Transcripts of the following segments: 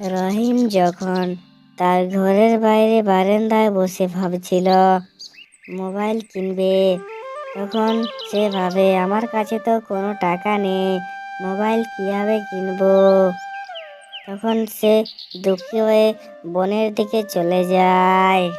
রহিম যখন তার ঘরের বাইরে বারান্দায় বসে ভাবছিল, মোবাইল কিনবে? তখন সে ভাবে, আমার কাছে তো কোনো টাকা নেই, মোবাইল কীভাবে কিনবো? তখন সে দুঃখী হয়ে বনের দিকে চলে যায়।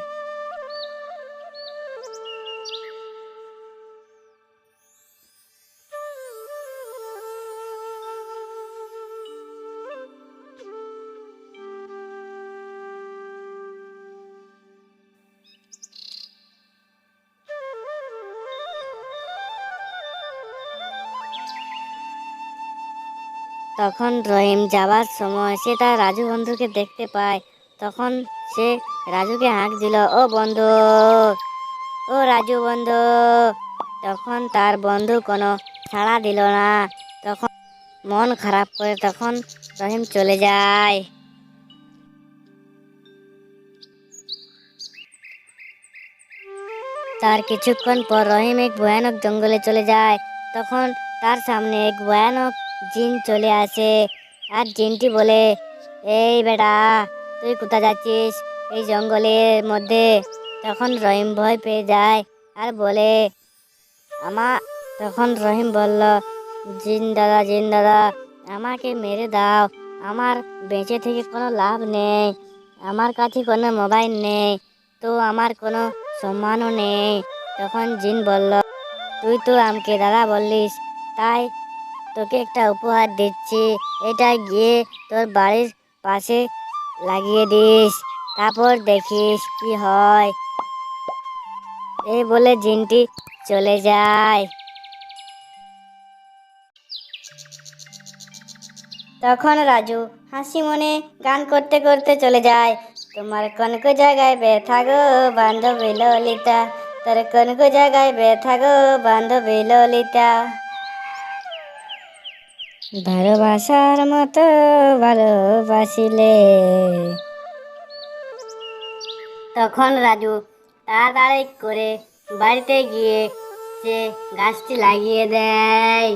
তখন রহিম যাবার সময় সে তার রাজু বন্ধুকে দেখতে পায়। তখন সে রাজুকে হাঁক দিল, ও বন্ধু, ও রাজু বন্ধু। তখন তার বন্ধু কোনো সাড়া দিল না। তখন মন খারাপ করে তখন রহিম চলে যায়। তার কিছুক্ষণ পর রহিম এক ভয়ানক জঙ্গলে চলে যায়। তখন তার সামনে এক ভয়ানক জিন চলে আসে। আর জিনটি বলে, এই বেটা, তুই কোথায় যাচ্ছিস এই জঙ্গলের মধ্যে? তখন রহিম ভয় পেয়ে যায় আর বলে, আমা তখন রহিম বলল, জিন দাদা জিন দাদা, আমাকে মেরে দাও। আমার বেঁচে থেকে কোনো লাভ নেই। আমার কাছে কোনো মোবাইল নেই। তো আমার কোনো সম্মানও নেই। তখন জিন বলল, তুই তো আমাকে দাদা বললিস। তাই তোকে একটা উপহার দিচ্ছি। এটা গিয়ে তোর বাড়ির পাশে লাগিয়ে দিস। তারপর দেখিস কি হয়। এই বলে জিনটি চলে যায়। তখন রাজু হাসি মনে গান করতে করতে চলে যায়। তোমার কনক জায়গায় ব্যথা গো বান্ধবী ললিতা, তোর কনক জায়গায় ব্যথা গো বান্ধবী ললিতা। ভালোবাসার মতো ভালোবাসিলে। তখন রাজু তাড়াতাড়ি করে বাড়িতে গিয়ে সে গাছটি লাগিয়ে দেয়।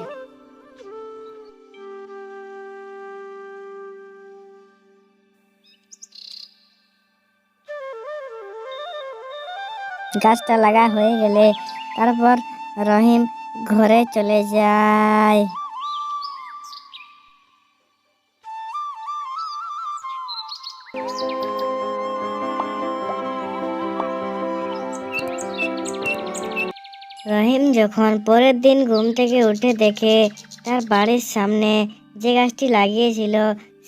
গাছটা লাগা হয়ে গেলে তারপর রহিম ঘরে চলে যায়। রহিম যখন পরের দিন ঘুম থেকে উঠে দেখে তার বাড়ির সামনে যে গাছটি লাগিয়েছিল,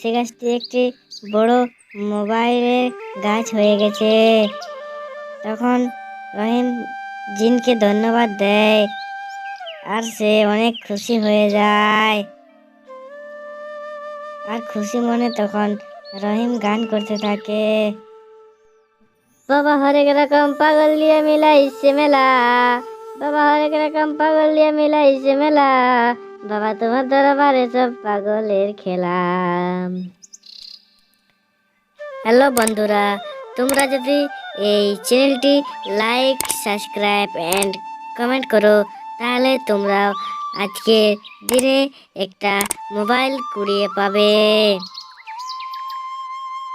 সে গাছটি একটি বড় মোবাইলের গাছ হয়ে গেছে। তখন রহিম জিনকে ধন্যবাদ দেয় আর সে অনেক খুশি হয়ে যায়। আর খুশি মনে তখন রহিম গান করতে থাকে। বাবা হরেক রকম পাগল দিয়ে মিলাইছে মেলা। বাবা হরেক রকম পাগল দিয়ে মিলাইছে মেলা। বাবা তোমার দরবারে সব পাগলের খেলা। হ্যালো বন্ধুরা, তোমরা যদি এই চ্যানেলটি লাইক, সাবস্ক্রাইব অ্যান্ড কমেন্ট করো, তাহলে তোমরা আজকে দিনে একটা মোবাইল কুড়িয়ে পাবে।